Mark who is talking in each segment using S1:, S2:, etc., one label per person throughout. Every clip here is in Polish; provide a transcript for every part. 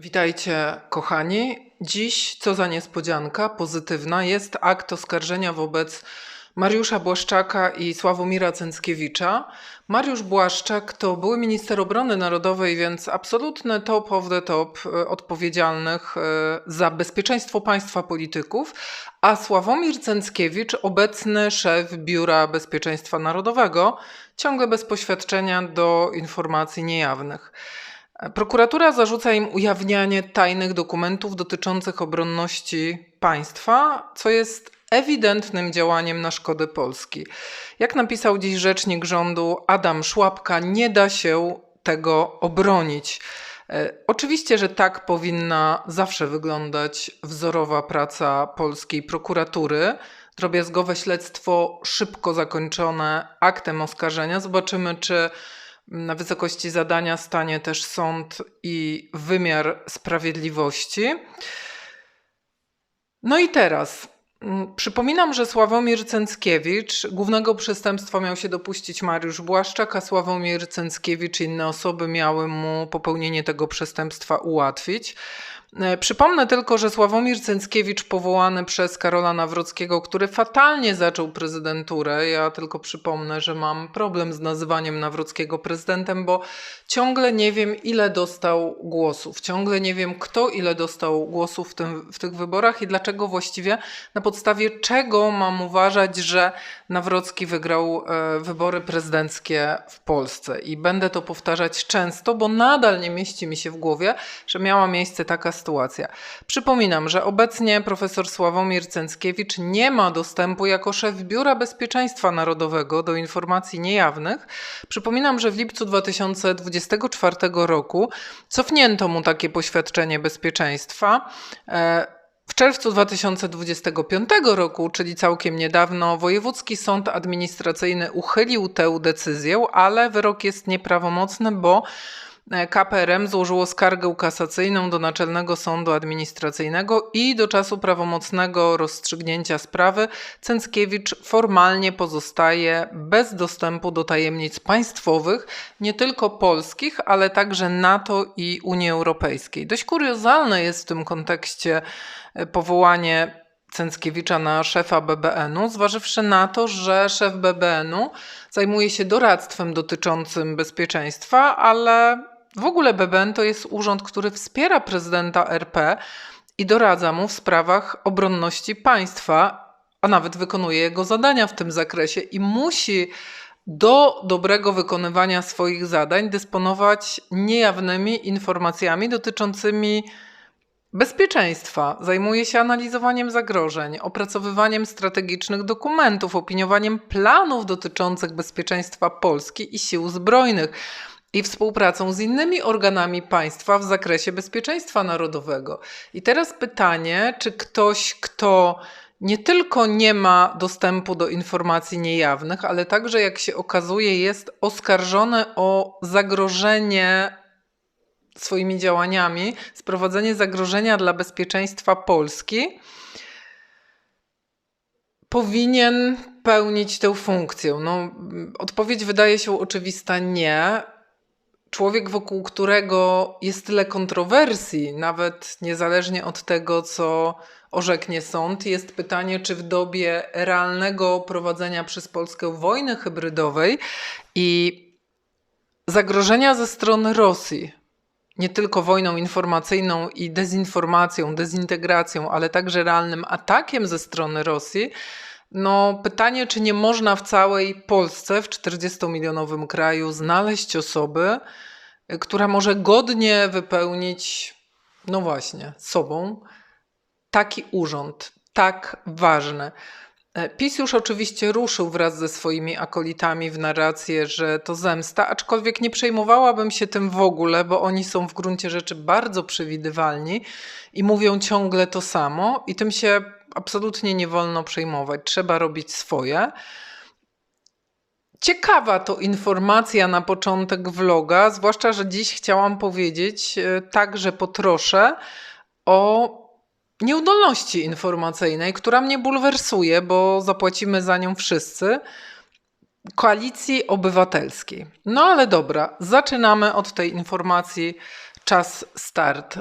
S1: Witajcie, kochani. Dziś, co za niespodzianka, pozytywna, jest akt oskarżenia wobec Mariusza Błaszczaka i Sławomira Cęckiewicza. Mariusz Błaszczak to były minister obrony narodowej, więc absolutny top of the top e, odpowiedzialnych e, za bezpieczeństwo państwa polityków, a Sławomir Cęckiewicz obecny szef Biura Bezpieczeństwa Narodowego, ciągle bez poświadczenia do informacji niejawnych. Prokuratura zarzuca im ujawnianie tajnych dokumentów dotyczących obronności państwa, co jest ewidentnym działaniem na szkodę Polski. Jak napisał dziś rzecznik rządu Adam Szłapka, nie da się tego obronić. E, Oczywiście, że tak powinna zawsze wyglądać wzorowa praca polskiej prokuratury. Drobiazgowe śledztwo szybko zakończone aktem oskarżenia. Zobaczymy, czy na wysokości zadania stanie też sąd i wymiar sprawiedliwości. No i teraz mm, przypominam, że Sławomir Cęckiewicz głównego przestępstwa miał się dopuścić Mariusz Błaszczak, a Sławomir Cęckiewicz i inne osoby miały mu popełnienie tego przestępstwa ułatwić. E, Przypomnę tylko, że Sławomir Cęckiewicz powołany przez Karola Nawrockiego, który fatalnie zaczął prezydenturę, ja tylko przypomnę, że mam problem z nazywaniem Nawrockiego prezydentem, bo ciągle nie wiem ile dostał głosów, ciągle nie wiem kto ile dostał głosów w, tym, w tych wyborach i dlaczego właściwie, na podstawie czego mam uważać, że Nawrocki wygrał e, wybory prezydenckie w Polsce. I będę to powtarzać często, bo nadal nie mieści mi się w głowie, że miała miejsce taka sytuacja. Przypominam, że obecnie profesor Sławomir Cęckiewicz nie ma dostępu jako szef Biura Bezpieczeństwa Narodowego do informacji niejawnych. Przypominam, że w lipcu 2024 roku cofnięto mu takie poświadczenie bezpieczeństwa. E, w czerwcu 2025 roku, czyli całkiem niedawno, Wojewódzki Sąd Administracyjny uchylił tę decyzję, ale wyrok jest nieprawomocny, bo KPRM złożyło skargę kasacyjną do Naczelnego Sądu Administracyjnego i do czasu prawomocnego rozstrzygnięcia sprawy Cęckiewicz formalnie pozostaje bez dostępu do tajemnic państwowych, nie tylko polskich, ale także NATO i Unii Europejskiej. Dość kuriozalne jest w tym kontekście e, powołanie Cęckiewicza na szefa BBN-u, zważywszy na to, że szef BBN-u zajmuje się doradztwem dotyczącym bezpieczeństwa, ale w ogóle BBN to jest urząd, który wspiera prezydenta RP i doradza mu w sprawach obronności państwa, a nawet wykonuje jego zadania w tym zakresie i musi do dobrego wykonywania swoich zadań dysponować niejawnymi informacjami dotyczącymi bezpieczeństwa. Zajmuje się analizowaniem zagrożeń, opracowywaniem strategicznych dokumentów, opiniowaniem planów dotyczących bezpieczeństwa Polski i sił zbrojnych i współpracą z innymi organami państwa w zakresie bezpieczeństwa narodowego. I teraz pytanie, czy ktoś, kto nie tylko nie ma dostępu do informacji niejawnych, ale także, jak się okazuje, jest oskarżony o zagrożenie swoimi działaniami, sprowadzenie zagrożenia dla bezpieczeństwa Polski, powinien pełnić tę funkcję? No, odpowiedź wydaje się oczywista nie człowiek, wokół którego jest tyle kontrowersji, nawet niezależnie od tego, co orzeknie sąd, jest pytanie, czy w dobie realnego prowadzenia przez Polskę wojny hybrydowej i zagrożenia ze strony Rosji, nie tylko wojną informacyjną i dezinformacją, dezintegracją, ale także realnym atakiem ze strony Rosji, no, pytanie, czy nie można w całej Polsce, w 40-milionowym kraju, znaleźć osoby, y, która może godnie wypełnić, no właśnie, sobą taki urząd, tak ważny. E, PiS już oczywiście ruszył wraz ze swoimi akolitami w narrację, że to zemsta, aczkolwiek nie przejmowałabym się tym w ogóle, bo oni są w gruncie rzeczy bardzo przewidywalni i mówią ciągle to samo, i tym się absolutnie nie wolno przejmować. Trzeba robić swoje. Ciekawa to informacja na początek vloga, zwłaszcza, że dziś chciałam powiedzieć e, także po trosze o nieudolności informacyjnej, która mnie bulwersuje, bo zapłacimy za nią wszyscy. Koalicji Obywatelskiej. No ale dobra, zaczynamy od tej informacji. Czas start.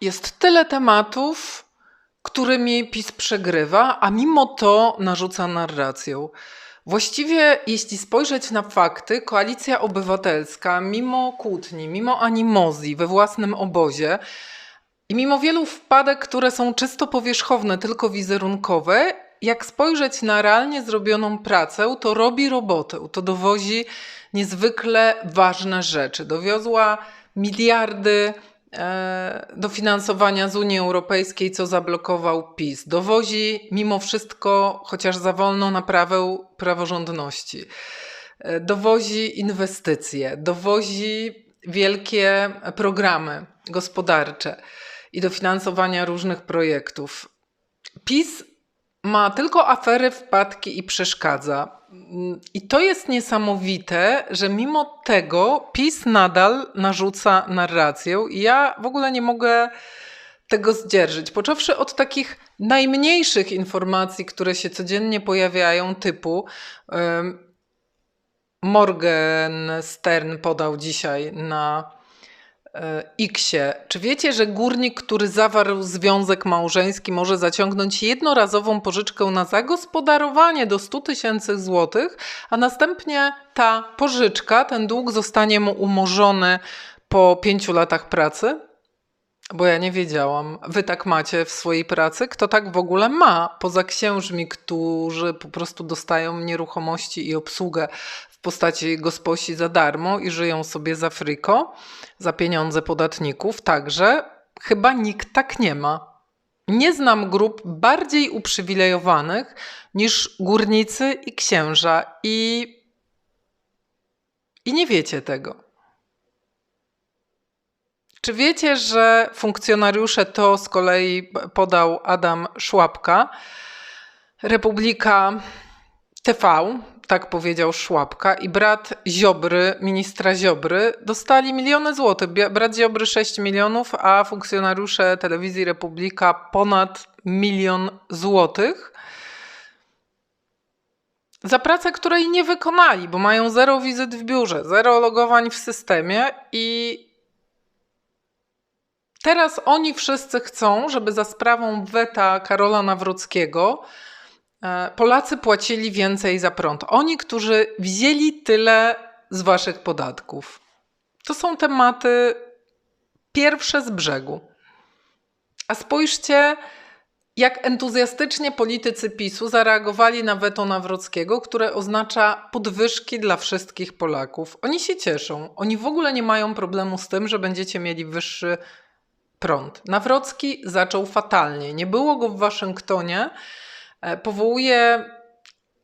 S1: Jest tyle tematów, którymi PiS przegrywa, a mimo to narzuca narracją. Właściwie, jeśli spojrzeć na fakty, koalicja obywatelska, mimo kłótni, mimo animozji we własnym obozie i mimo wielu wpadek, które są czysto powierzchowne, tylko wizerunkowe, jak spojrzeć na realnie zrobioną pracę, to robi robotę, to dowozi niezwykle ważne rzeczy. Dowiozła miliardy dofinansowania z Unii Europejskiej, co zablokował PiS. Dowozi mimo wszystko, chociaż za wolno, naprawę praworządności. E, dowozi inwestycje, dowozi wielkie programy gospodarcze i dofinansowania różnych projektów. PiS ma tylko afery, wpadki i przeszkadza. I to jest niesamowite, że mimo tego PiS nadal narzuca narrację i ja w ogóle nie mogę tego zdzierżyć. Począwszy od takich najmniejszych informacji, które się codziennie pojawiają, typu Morgan Stern podał dzisiaj na Xie. Czy wiecie, że górnik, który zawarł związek małżeński, może zaciągnąć jednorazową pożyczkę na zagospodarowanie do 100 tysięcy złotych, a następnie ta pożyczka, ten dług zostanie mu umorzony po pięciu latach pracy? Bo ja nie wiedziałam. Wy tak macie w swojej pracy? Kto tak w ogóle ma? Poza księżmi, którzy po prostu dostają nieruchomości i obsługę postaci gosposi za darmo i żyją sobie za fryko, za pieniądze podatników, także chyba nikt tak nie ma. Nie znam grup bardziej uprzywilejowanych niż górnicy i księża i, i nie wiecie tego. Czy wiecie, że funkcjonariusze to z kolei podał Adam Szłapka, Republika TV, tak powiedział Szłapka, i brat Ziobry, ministra Ziobry, dostali miliony złotych. Brat Ziobry 6 milionów, a funkcjonariusze telewizji Republika ponad milion złotych. Za pracę, której nie wykonali, bo mają zero wizyt w biurze, zero logowań w systemie i Teraz oni wszyscy chcą, żeby za sprawą weta Karola Nawrockiego Polacy płacili więcej za prąd. Oni, którzy wzięli tyle z waszych podatków. To są tematy pierwsze z brzegu. A spójrzcie, jak entuzjastycznie politycy PiSu zareagowali na weto Nawrockiego, które oznacza podwyżki dla wszystkich Polaków. Oni się cieszą. Oni w ogóle nie mają problemu z tym, że będziecie mieli wyższy prąd. Nawrocki zaczął fatalnie. Nie było go w Waszyngtonie. E, powołuje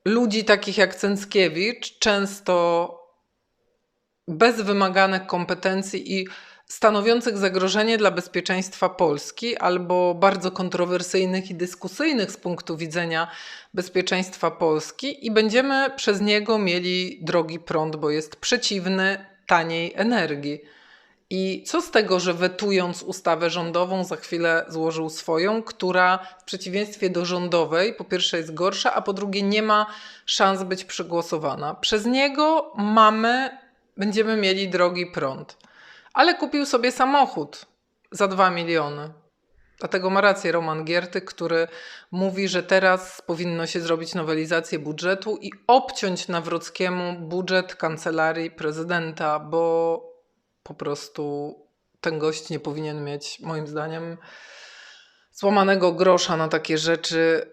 S1: ludzi takich jak Cęckiewicz, często bez wymaganych kompetencji i stanowiących zagrożenie dla bezpieczeństwa Polski, albo bardzo kontrowersyjnych i dyskusyjnych z punktu widzenia bezpieczeństwa Polski, i będziemy przez niego mieli drogi prąd, bo jest przeciwny taniej energii. I co z tego, że wetując ustawę rządową, za chwilę złożył swoją, która w przeciwieństwie do rządowej, po pierwsze jest gorsza, a po drugie nie ma szans być przegłosowana. Przez niego mamy, będziemy mieli drogi prąd. Ale kupił sobie samochód za 2 miliony. Dlatego ma rację Roman Gierty, który mówi, że teraz powinno się zrobić nowelizację budżetu i obciąć Nawrockiemu budżet kancelarii prezydenta, bo po prostu ten gość nie powinien mieć, moim zdaniem, złamanego grosza na takie rzeczy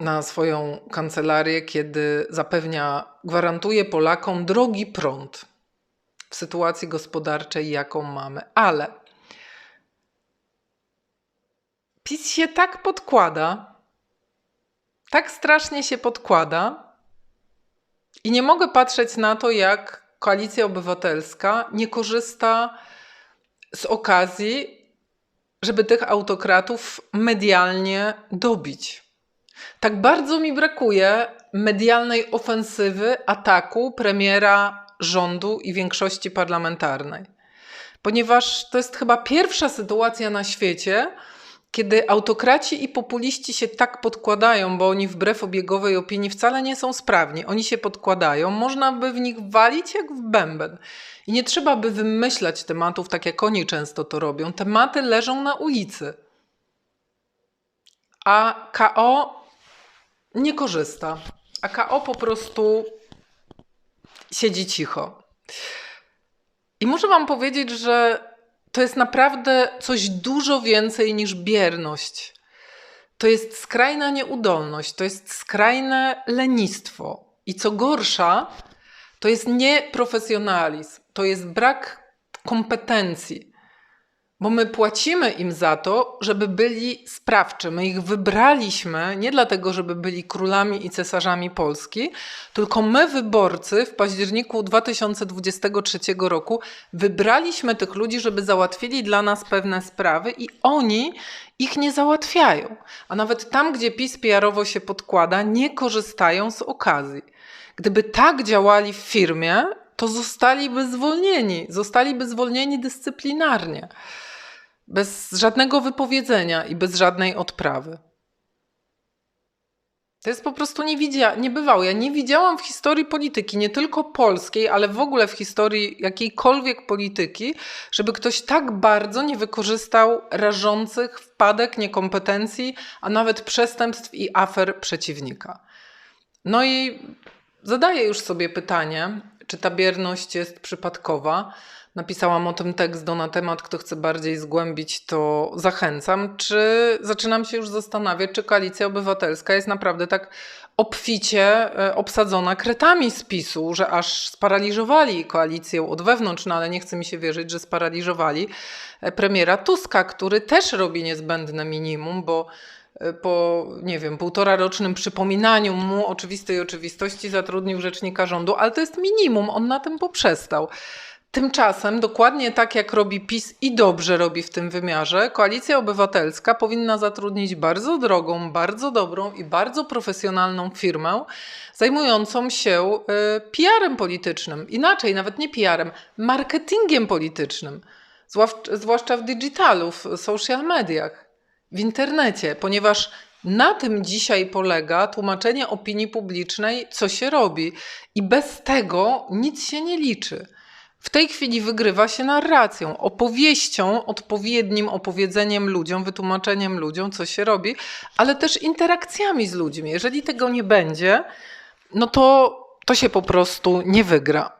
S1: na swoją kancelarię, kiedy zapewnia, gwarantuje Polakom drogi prąd w sytuacji gospodarczej, jaką mamy. Ale PiS się tak podkłada, tak strasznie się podkłada, i nie mogę patrzeć na to, jak Koalicja Obywatelska nie korzysta z okazji, żeby tych autokratów medialnie dobić. Tak bardzo mi brakuje medialnej ofensywy, ataku premiera rządu i większości parlamentarnej. Ponieważ to jest chyba pierwsza sytuacja na świecie, kiedy autokraci i populiści się tak podkładają, bo oni wbrew obiegowej opinii wcale nie są sprawni, oni się podkładają, można by w nich walić jak w bęben. I nie trzeba by wymyślać tematów tak jak oni często to robią. Tematy leżą na ulicy. A KO nie korzysta. A KO po prostu siedzi cicho. I muszę Wam powiedzieć, że to jest naprawdę coś dużo więcej niż bierność. To jest skrajna nieudolność, to jest skrajne lenistwo. I co gorsza, to jest nieprofesjonalizm, to jest brak kompetencji. Bo my płacimy im za to, żeby byli sprawczy. My ich wybraliśmy nie dlatego, żeby byli królami i cesarzami Polski, tylko my, wyborcy, w październiku 2023 roku wybraliśmy tych ludzi, żeby załatwili dla nas pewne sprawy i oni ich nie załatwiają. A nawet tam, gdzie PiS PR-owo się podkłada, nie korzystają z okazji. Gdyby tak działali w firmie, to zostaliby zwolnieni, zostaliby zwolnieni dyscyplinarnie bez żadnego wypowiedzenia i bez żadnej odprawy. To jest po prostu niewidzia- niebywałe. Ja nie widziałam w historii polityki, nie tylko polskiej, ale w ogóle w historii jakiejkolwiek polityki, żeby ktoś tak bardzo nie wykorzystał rażących wpadek, niekompetencji, a nawet przestępstw i afer przeciwnika. No i zadaję już sobie pytanie, czy ta bierność jest przypadkowa. Napisałam o tym tekst do na temat, kto chce bardziej zgłębić, to zachęcam. Czy zaczynam się już zastanawiać, czy koalicja obywatelska jest naprawdę tak obficie e, obsadzona kretami z PiSu, że aż sparaliżowali koalicję od wewnątrz, no ale nie chce mi się wierzyć, że sparaliżowali e, premiera Tuska, który też robi niezbędne minimum, bo e, po, nie wiem, półtora rocznym przypominaniu mu oczywistej oczywistości zatrudnił rzecznika rządu, ale to jest minimum, on na tym poprzestał. Tymczasem, dokładnie tak jak robi PiS i dobrze robi w tym wymiarze, Koalicja Obywatelska powinna zatrudnić bardzo drogą, bardzo dobrą i bardzo profesjonalną firmę zajmującą się y, PR-em politycznym. Inaczej, nawet nie PR-em, marketingiem politycznym, zwłaszcza w digitalu, w social mediach, w internecie, ponieważ na tym dzisiaj polega tłumaczenie opinii publicznej, co się robi, i bez tego nic się nie liczy. W tej chwili wygrywa się narracją, opowieścią, odpowiednim opowiedzeniem ludziom, wytłumaczeniem ludziom, co się robi, ale też interakcjami z ludźmi. Jeżeli tego nie będzie, no to to się po prostu nie wygra.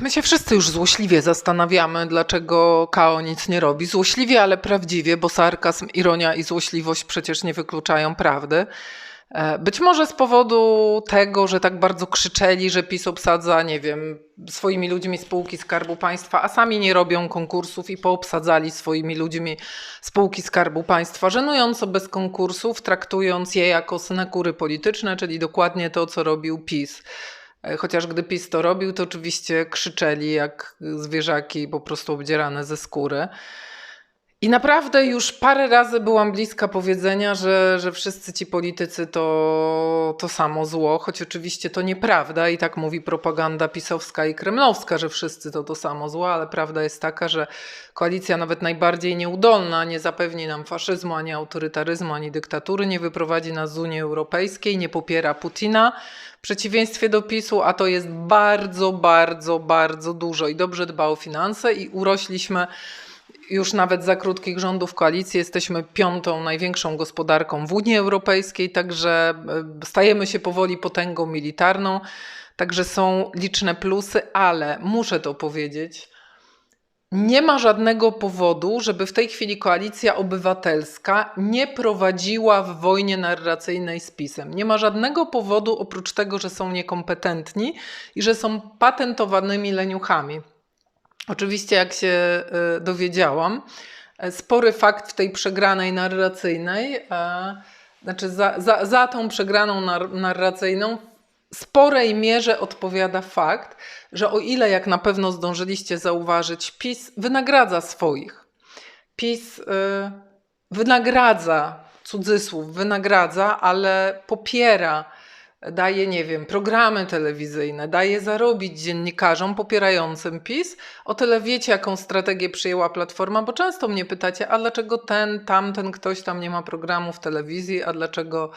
S1: My się wszyscy już złośliwie zastanawiamy, dlaczego Kao nic nie robi. Złośliwie, ale prawdziwie, bo sarkazm, ironia i złośliwość przecież nie wykluczają prawdy. E, być może z powodu tego, że tak bardzo krzyczeli, że PiS obsadza, nie wiem, swoimi ludźmi spółki Skarbu Państwa, a sami nie robią konkursów i poobsadzali swoimi ludźmi spółki Skarbu Państwa, żenująco bez konkursów, traktując je jako synekury polityczne, czyli dokładnie to, co robił PiS. E, chociaż gdy PiS to robił, to oczywiście krzyczeli jak zwierzaki po prostu obdzierane ze skóry. I naprawdę już parę razy byłam bliska powiedzenia, że, że wszyscy ci politycy to, to samo zło, choć oczywiście to nieprawda i tak mówi propaganda pisowska i kremlowska, że wszyscy to to samo zło, ale prawda jest taka, że koalicja nawet najbardziej nieudolna nie zapewni nam faszyzmu, ani autorytaryzmu, ani dyktatury, nie wyprowadzi nas z Unii Europejskiej, nie popiera Putina w przeciwieństwie do PiSu, a to jest bardzo, bardzo, bardzo dużo. I dobrze dba o finanse i urośliśmy już nawet za krótkich rządów koalicji jesteśmy piątą największą gospodarką w Unii Europejskiej, także e, stajemy się powoli potęgą militarną. Także są liczne plusy, ale muszę to powiedzieć. Nie ma żadnego powodu, żeby w tej chwili koalicja obywatelska nie prowadziła w wojnie narracyjnej z PiSem. Nie ma żadnego powodu oprócz tego, że są niekompetentni i że są patentowanymi leniuchami. Oczywiście, jak się e, dowiedziałam, e, spory fakt w tej przegranej narracyjnej, e, znaczy za, za, za tą przegraną narracyjną w sporej mierze odpowiada fakt, że o ile, jak na pewno zdążyliście zauważyć, PiS wynagradza swoich. PiS wynagradza, cudzysłów, wynagradza, ale popiera daje, nie wiem, programy telewizyjne, daje zarobić dziennikarzom popierającym PiS. O tyle wiecie, jaką strategię przyjęła Platforma, bo często mnie pytacie, a dlaczego ten, tamten, ktoś tam nie ma programu w telewizji, a dlaczego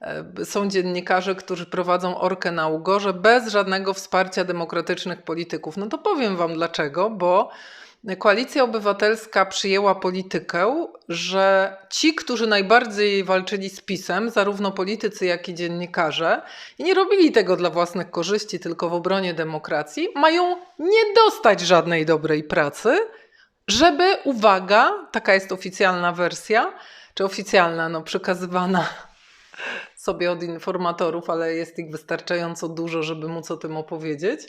S1: e, są dziennikarze, którzy prowadzą orkę na ugorze bez żadnego wsparcia demokratycznych polityków. No to powiem wam dlaczego, bo Koalicja Obywatelska przyjęła politykę, że ci, którzy najbardziej walczyli z PiSem, zarówno politycy, jak i dziennikarze, i nie robili tego dla własnych korzyści, tylko w obronie demokracji, mają nie dostać żadnej dobrej pracy, żeby, uwaga, taka jest oficjalna wersja, czy oficjalna, no przekazywana sobie od informatorów, ale jest ich wystarczająco dużo, żeby móc o tym opowiedzieć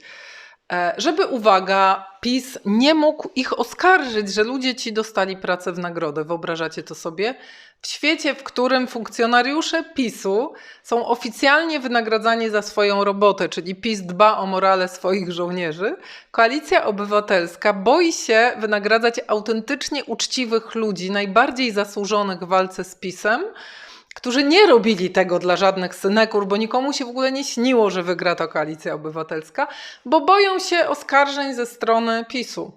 S1: żeby, uwaga, PiS nie mógł ich oskarżyć, że ludzie ci dostali pracę w nagrodę. Wyobrażacie to sobie? W świecie, w którym funkcjonariusze PiSu są oficjalnie wynagradzani za swoją robotę, czyli PiS dba o morale swoich żołnierzy, koalicja obywatelska boi się wynagradzać autentycznie uczciwych ludzi, najbardziej zasłużonych w walce z PiSem którzy nie robili tego dla żadnych synekur, bo nikomu się w ogóle nie śniło, że wygra to koalicja obywatelska, bo boją się oskarżeń ze strony PiSu,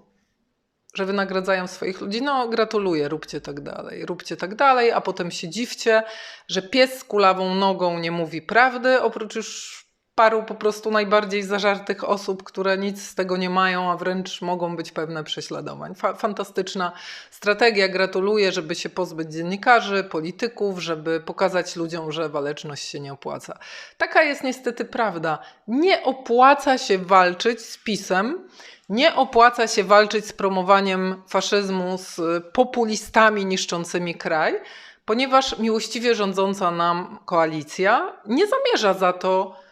S1: że wynagradzają swoich ludzi. No, gratuluję, róbcie tak dalej, róbcie tak dalej, a potem się dziwcie, że pies z kulawą nogą nie mówi prawdy, oprócz już paru po prostu najbardziej zażartych osób, które nic z tego nie mają, a wręcz mogą być pewne prześladowań. Fa fantastyczna strategia. Gratuluję, żeby się pozbyć dziennikarzy, polityków, żeby pokazać ludziom, że waleczność się nie opłaca. Taka jest niestety prawda. Nie opłaca się walczyć z pisem. Nie opłaca się walczyć z promowaniem faszyzmu, z populistami niszczącymi kraj, ponieważ miłościwie rządząca nam koalicja nie zamierza za to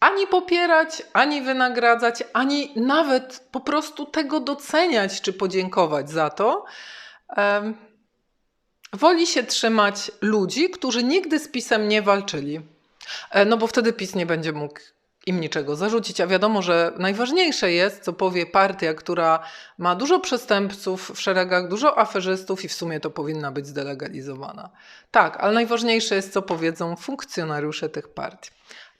S1: ani popierać, ani wynagradzać, ani nawet po prostu tego doceniać czy podziękować za to. Woli się trzymać ludzi, którzy nigdy z pisem nie walczyli. E, no bo wtedy PiS nie będzie mógł im niczego zarzucić, a wiadomo, że najważniejsze jest, co powie partia, która ma dużo przestępców w szeregach, dużo aferzystów i w sumie to powinna być zdelegalizowana. Tak, ale najważniejsze jest, co powiedzą funkcjonariusze tych partii.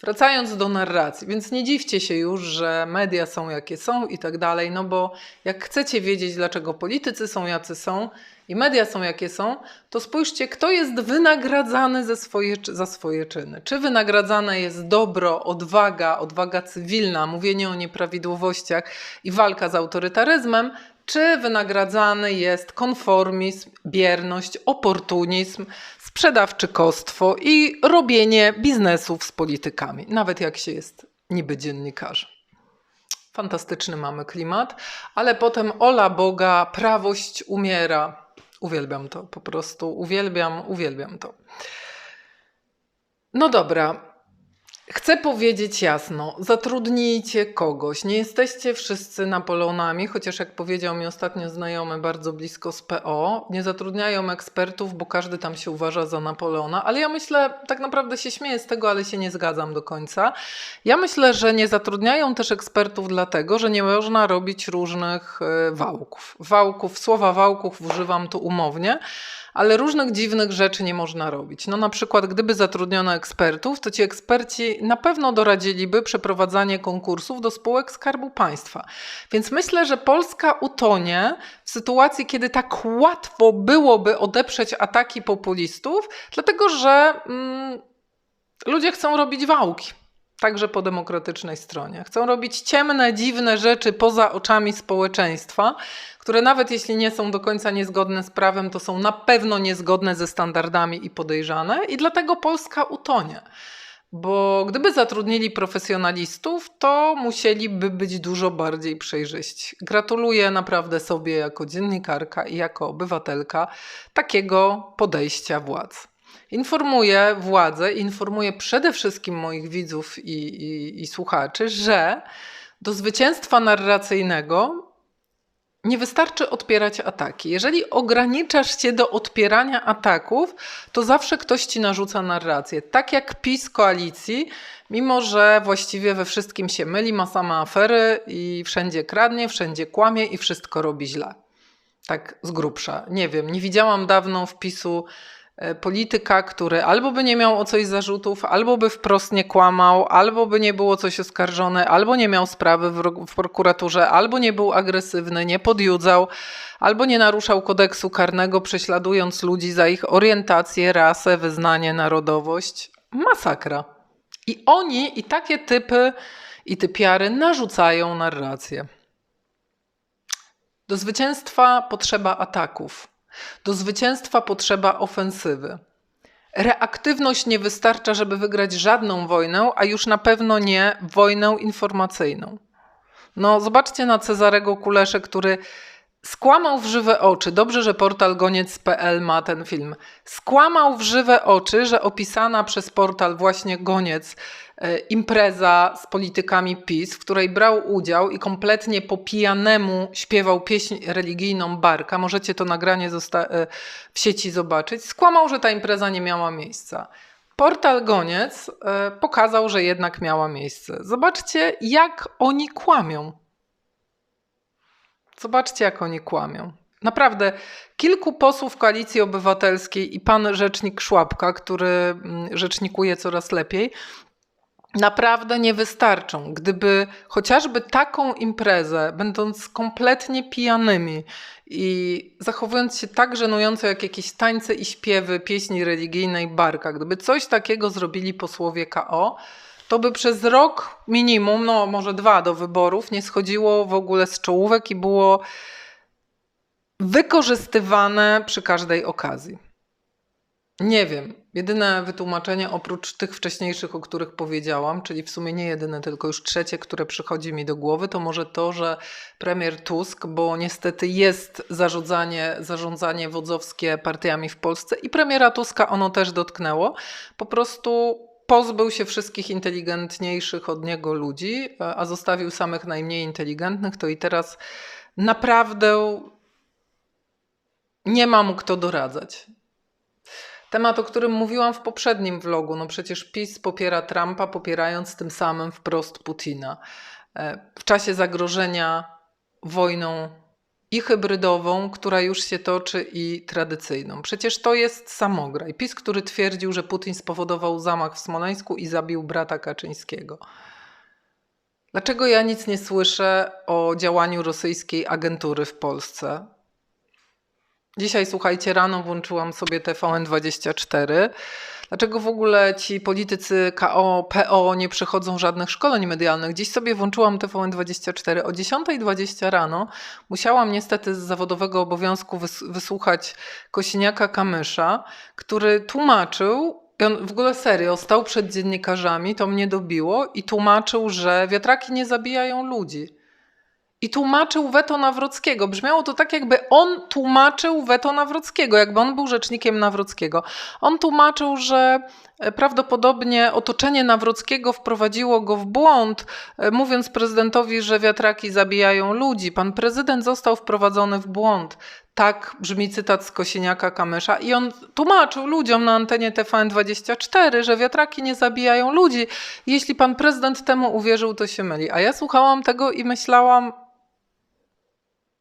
S1: Wracając do narracji, więc nie dziwcie się już, że media są jakie są i tak dalej, no bo jak chcecie wiedzieć, dlaczego politycy są jacy są i media są jakie są, to spójrzcie, kto jest wynagradzany swoje, za swoje czyny. Czy wynagradzane jest dobro, odwaga, odwaga cywilna, mówienie o nieprawidłowościach i walka z autorytaryzmem, czy wynagradzany jest konformizm, bierność, oportunizm, sprzedawczykostwo i robienie biznesów z politykami, nawet jak się jest niby dziennikarzem. Fantastyczny mamy klimat, ale potem ola Boga, prawość umiera. Uwielbiam to, po prostu uwielbiam, uwielbiam to. No dobra, Chcę powiedzieć jasno, zatrudnijcie kogoś. Nie jesteście wszyscy Napoleonami, chociaż jak powiedział mi ostatnio znajomy bardzo blisko z PO, nie zatrudniają ekspertów, bo każdy tam się uważa za Napoleona, ale ja myślę, tak naprawdę się śmieję z tego, ale się nie zgadzam do końca. Ja myślę, że nie zatrudniają też ekspertów dlatego, że nie można robić różnych e, wałków. Wałków, słowa wałków używam tu umownie ale różnych dziwnych rzeczy nie można robić. No na przykład, gdyby zatrudniono ekspertów, to ci eksperci na pewno doradziliby przeprowadzanie konkursów do spółek Skarbu Państwa. Więc myślę, że Polska utonie w sytuacji, kiedy tak łatwo byłoby odeprzeć ataki populistów, dlatego że mm, ludzie chcą robić wałki także po demokratycznej stronie. Chcą robić ciemne, dziwne rzeczy poza oczami społeczeństwa, które nawet jeśli nie są do końca niezgodne z prawem, to są na pewno niezgodne ze standardami i podejrzane, i dlatego Polska utonie. Bo gdyby zatrudnili profesjonalistów, to musieliby być dużo bardziej przejrzyści. Gratuluję naprawdę sobie jako dziennikarka i jako obywatelka takiego podejścia władz. Informuję władzę, informuję przede wszystkim moich widzów i, i, i słuchaczy, że do zwycięstwa narracyjnego nie wystarczy odpierać ataki. Jeżeli ograniczasz się do odpierania ataków, to zawsze ktoś ci narzuca narrację. Tak jak PiS koalicji, mimo że właściwie we wszystkim się myli, ma same afery i wszędzie kradnie, wszędzie kłamie i wszystko robi źle. Tak z grubsza. Nie wiem, nie widziałam dawno wpisu polityka, który albo by nie miał o coś zarzutów, albo by wprost nie kłamał, albo by nie było coś oskarżone, albo nie miał sprawy w, w prokuraturze, albo nie był agresywny, nie podjudzał, albo nie naruszał kodeksu karnego, prześladując ludzi za ich orientację, rasę, wyznanie, narodowość. Masakra. I oni i takie typy i typiary narzucają narrację. Do zwycięstwa potrzeba ataków. Do zwycięstwa potrzeba ofensywy. Reaktywność nie wystarcza, żeby wygrać żadną wojnę, a już na pewno nie wojnę informacyjną. No, zobaczcie na Cezarego Kuleszę, który Skłamał w żywe oczy. Dobrze, że portal goniec.pl ma ten film. Skłamał w żywe oczy, że opisana przez portal właśnie Goniec e, impreza z politykami PiS, w której brał udział i kompletnie po pijanemu śpiewał pieśń religijną Barka. Możecie to nagranie e, w sieci zobaczyć. Skłamał, że ta impreza nie miała miejsca. Portal Goniec e, pokazał, że jednak miała miejsce. Zobaczcie, jak oni kłamią. Zobaczcie, jak oni kłamią. Naprawdę, kilku posłów koalicji obywatelskiej i pan rzecznik Szłapka, który mm, rzecznikuje coraz lepiej, naprawdę nie wystarczą. Gdyby chociażby taką imprezę, będąc kompletnie pijanymi i zachowując się tak żenująco jak jakieś tańce i śpiewy pieśni religijnej Barka, gdyby coś takiego zrobili posłowie KO, to by przez rok minimum, no może dwa do wyborów, nie schodziło w ogóle z czołówek i było wykorzystywane przy każdej okazji. Nie wiem. Jedyne wytłumaczenie oprócz tych wcześniejszych, o których powiedziałam, czyli w sumie nie jedyne, tylko już trzecie, które przychodzi mi do głowy, to może to, że premier Tusk, bo niestety jest zarządzanie, zarządzanie wodzowskie partiami w Polsce i premiera Tuska ono też dotknęło, po prostu pozbył się wszystkich inteligentniejszych od niego ludzi, a zostawił samych najmniej inteligentnych, to i teraz naprawdę nie ma mu kto doradzać. Temat, o którym mówiłam w poprzednim vlogu, no przecież PiS popiera Trumpa, popierając tym samym wprost Putina. E, w czasie zagrożenia wojną i hybrydową, która już się toczy, i tradycyjną. Przecież to jest samograj. PiS, który twierdził, że Putin spowodował zamach w Smoleńsku i zabił brata Kaczyńskiego. Dlaczego ja nic nie słyszę o działaniu rosyjskiej agentury w Polsce? Dzisiaj, słuchajcie, rano włączyłam sobie TVN24 Dlaczego w ogóle ci politycy KO, PO nie przechodzą żadnych szkoleń medialnych? Dziś sobie włączyłam TVN24 o 10.20 rano. Musiałam niestety z zawodowego obowiązku wysłuchać Kosiniaka Kamysza, który tłumaczył, on w ogóle serio stał przed dziennikarzami, to mnie dobiło i tłumaczył, że wiatraki nie zabijają ludzi i tłumaczył weto Nawrockiego. Brzmiało to tak, jakby on tłumaczył weto Nawrockiego, jakby on był rzecznikiem Nawrockiego. On tłumaczył, że e, prawdopodobnie otoczenie Nawrockiego wprowadziło go w błąd, e, mówiąc prezydentowi, że wiatraki zabijają ludzi. Pan prezydent został wprowadzony w błąd. Tak brzmi cytat z Kosieniaka Kamysza i on tłumaczył ludziom na antenie TVN24, że wiatraki nie zabijają ludzi. Jeśli pan prezydent temu uwierzył, to się myli. A ja słuchałam tego i myślałam,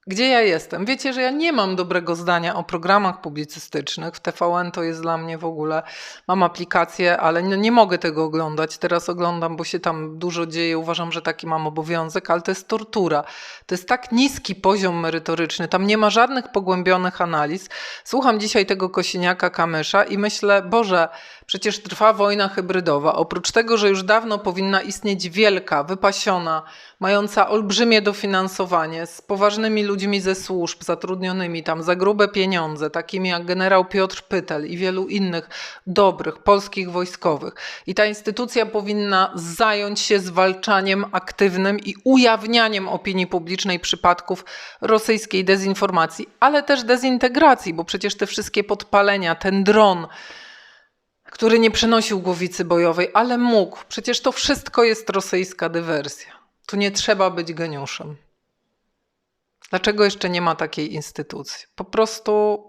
S1: gdzie ja jestem? Wiecie, że ja nie mam dobrego zdania o programach publicystycznych. W TVN to jest dla mnie w ogóle. Mam aplikację, ale nie, nie, mogę tego oglądać. Teraz oglądam, bo się tam dużo dzieje. Uważam, że taki mam obowiązek, ale to jest tortura. To jest tak niski poziom merytoryczny. Tam nie ma żadnych pogłębionych analiz. Słucham dzisiaj tego Kosiniaka Kamysza i myślę, Boże, przecież trwa wojna hybrydowa. Oprócz tego, że już dawno powinna istnieć wielka, wypasiona, mająca olbrzymie dofinansowanie, z poważnymi ludźmi ze służb, zatrudnionymi tam za grube pieniądze, takimi jak generał Piotr Pytel i wielu innych dobrych polskich wojskowych. I ta instytucja powinna zająć się zwalczaniem aktywnym i ujawnianiem opinii publicznej przypadków rosyjskiej dezinformacji, ale też dezintegracji, bo przecież te wszystkie podpalenia, ten dron, który nie przynosił głowicy bojowej, ale mógł. Przecież to wszystko jest rosyjska dywersja. Tu nie trzeba być geniuszem. Dlaczego jeszcze nie ma takiej instytucji? Po prostu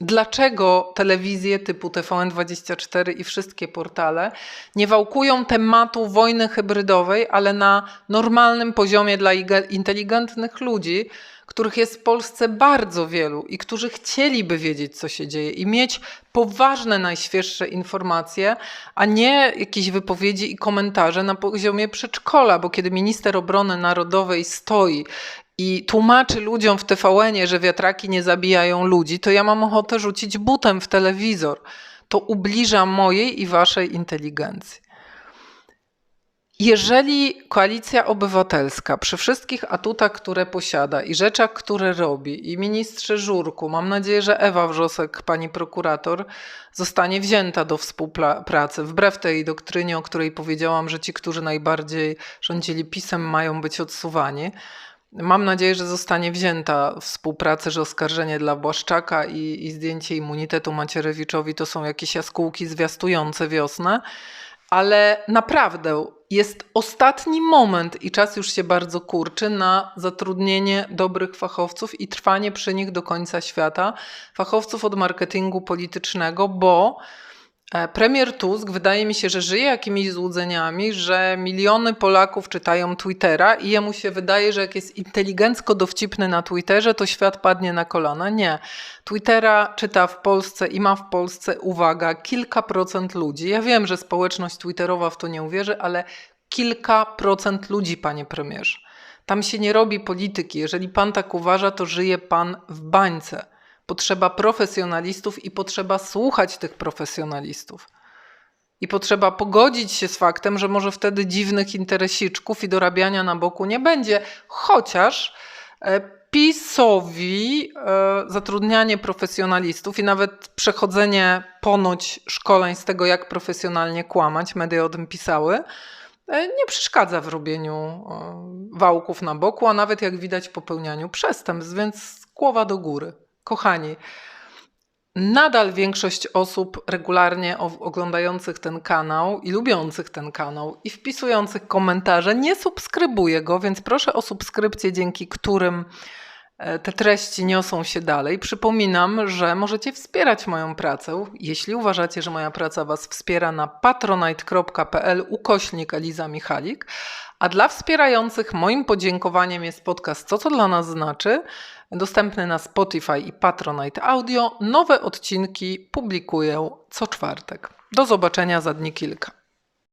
S1: dlaczego telewizje typu TVN24 i wszystkie portale nie wałkują tematu wojny hybrydowej, ale na normalnym poziomie dla inteligentnych ludzi, których jest w Polsce bardzo wielu i którzy chcieliby wiedzieć, co się dzieje i mieć poważne, najświeższe informacje, a nie jakieś wypowiedzi i komentarze na poziomie przedszkola, bo kiedy minister obrony narodowej stoi i tłumaczy ludziom w tvn że wiatraki nie zabijają ludzi, to ja mam ochotę rzucić butem w telewizor. To ubliża mojej i waszej inteligencji. Jeżeli koalicja obywatelska przy wszystkich atutach, które posiada i rzeczach, które robi, i ministrze Żurku, mam nadzieję, że Ewa Wrzosek, pani prokurator, zostanie wzięta do współpracy, wbrew tej doktrynie, o której powiedziałam, że ci, którzy najbardziej rządzili pisem, mają być odsuwani. Mam nadzieję, że zostanie wzięta w współpracy, że oskarżenie dla Błaszczaka i, i zdjęcie immunitetu Macierewiczowi to są jakieś jaskółki zwiastujące wiosnę ale naprawdę jest ostatni moment i czas już się bardzo kurczy na zatrudnienie dobrych fachowców i trwanie przy nich do końca świata, fachowców od marketingu politycznego, bo premier Tusk wydaje mi się, że żyje jakimiś złudzeniami, że miliony Polaków czytają Twittera i jemu się wydaje, że jak jest inteligencko dowcipny na Twitterze, to świat padnie na kolana. Nie. Twittera czyta w Polsce i ma w Polsce, uwaga, kilka procent ludzi. Ja wiem, że społeczność twitterowa w to nie uwierzy, ale kilka procent ludzi, panie premierze. Tam się nie robi polityki. Jeżeli pan tak uważa, to żyje pan w bańce. Potrzeba profesjonalistów i potrzeba słuchać tych profesjonalistów. I potrzeba pogodzić się z faktem, że może wtedy dziwnych interesiczków i dorabiania na boku nie będzie, chociaż e, PiSowi e, zatrudnianie profesjonalistów i nawet przechodzenie ponoć szkoleń z tego, jak profesjonalnie kłamać, media o tym pisały, e, nie przeszkadza w robieniu wałków na boku, a nawet jak widać popełnianiu przestępstw, więc głowa do góry. Kochani, nadal większość osób regularnie oglądających ten kanał i lubiących ten kanał i wpisujących komentarze nie subskrybuje go, więc proszę o subskrypcję, dzięki którym e, te treści niosą się dalej. Przypominam, że możecie wspierać moją pracę, jeśli uważacie, że moja praca Was wspiera na patronite.pl ukośnik Eliza Michalik, a dla wspierających moim podziękowaniem jest podcast Co to dla nas znaczy, dostępny na Spotify i Patronite Audio. Nowe odcinki publikuję co czwartek. Do zobaczenia za dni kilka.